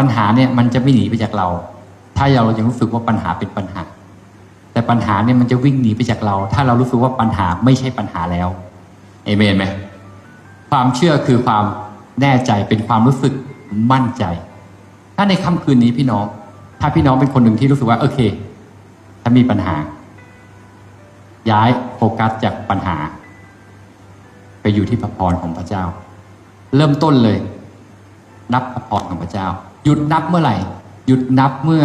ปัญหาเนี่ยมันจะไม่หนีไปจากเรา ถ้าเรายังรู้สึกว่าปัญหาเป็นปัญหา แต่ปัญหาเนี่ยมันจะวิ่งหนีไปจากเรา ถ้าเรารู้สึกว่าปัญหาไม่ใช่ปัญหาแล้วเอเมนไหมความเชื่อคือความแน่ใจเป็นความรู้สึกมั่นใจ ถ้าในค่ำคืนนี้พี่น้อง ถ้าพี่น้องเป็นคนหนึ่งที่รู้สึกว่าโอเค ถ้ามีปัญหา ย้ายโฟกัสจากปัญหา ไปอยู่ที่พระพรของพระเจ้า เริ่มต้นเลย นับพระพรของพระเจ้า หยุดนับเมื่อไหร่ หยุดนับเมื่อ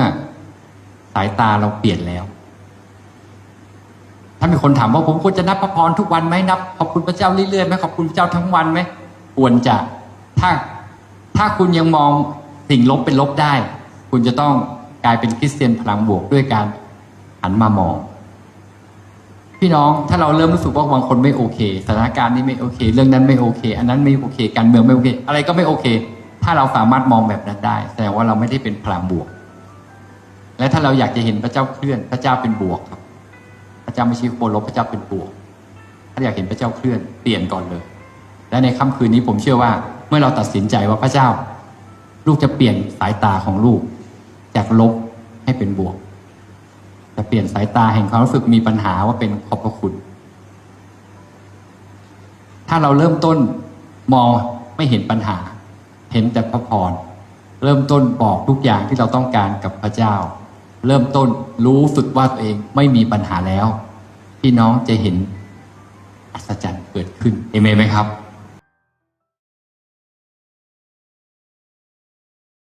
สายตาเราเปลี่ยนแล้ว ถ้ามีคนถามว่าผมควรจะนับพระพรทุกวันไหมนับขอบคุณพระเจ้าเรื่อยๆไหมขอบคุณพระเจ้าทั้งวันไหมควรจะถ้าถ้าคุณยังมองสิ่งลบเป็นลบได้ คุณจะต้องกลายเป็นคริสเตียนพลังบวกด้วยการหันมามอง พี่น้องถ้าเราเริ่มรู้สึกว่าบางคนไม่โอเคสถานการณ์นี้ไม่โอเค เรื่องนั้นไม่โอเค อันนั้นไม่โอเค การเมืองไม่โอเค อะไรก็ไม่โอเค ถ้าเราสามารถมองแบบนั้นได้แสดงว่าเราไม่ได้เป็นพลังบวก และถ้าเราอยากจะเห็นพระเจ้าเคลื่อน พระเจ้าเป็นบวกครับ พระเจ้าไม่ใช่โคลบพระเจ้าเป็นบวก ถ้าอยากเห็นพระเจ้าเคลื่อนเปลี่ยนก่อนเลย และในค่ำคืนนี้ผมเชื่อว่า เมื่อเราตัดสินใจว่าพระเจ้า ลูกจะเปลี่ยนสายตาของลูก จากลบให้เป็นบวกจะเปลี่ยนสายตาแห่งความรู้สึกมีปัญหาว่าเป็นขอบพระคุณ ถ้าเราเริ่มต้นมองไม่เห็นปัญหา เห็นแต่พระพร เริ่มต้นบอกทุกอย่างที่เราต้องการกับพระเจ้า เริ่มต้นรู้สึกว่าตัวเองไม่มีปัญหาแล้ว พี่น้องจะเห็นอัศจรรย์เกิดขึ้นเอเมนไหมครับ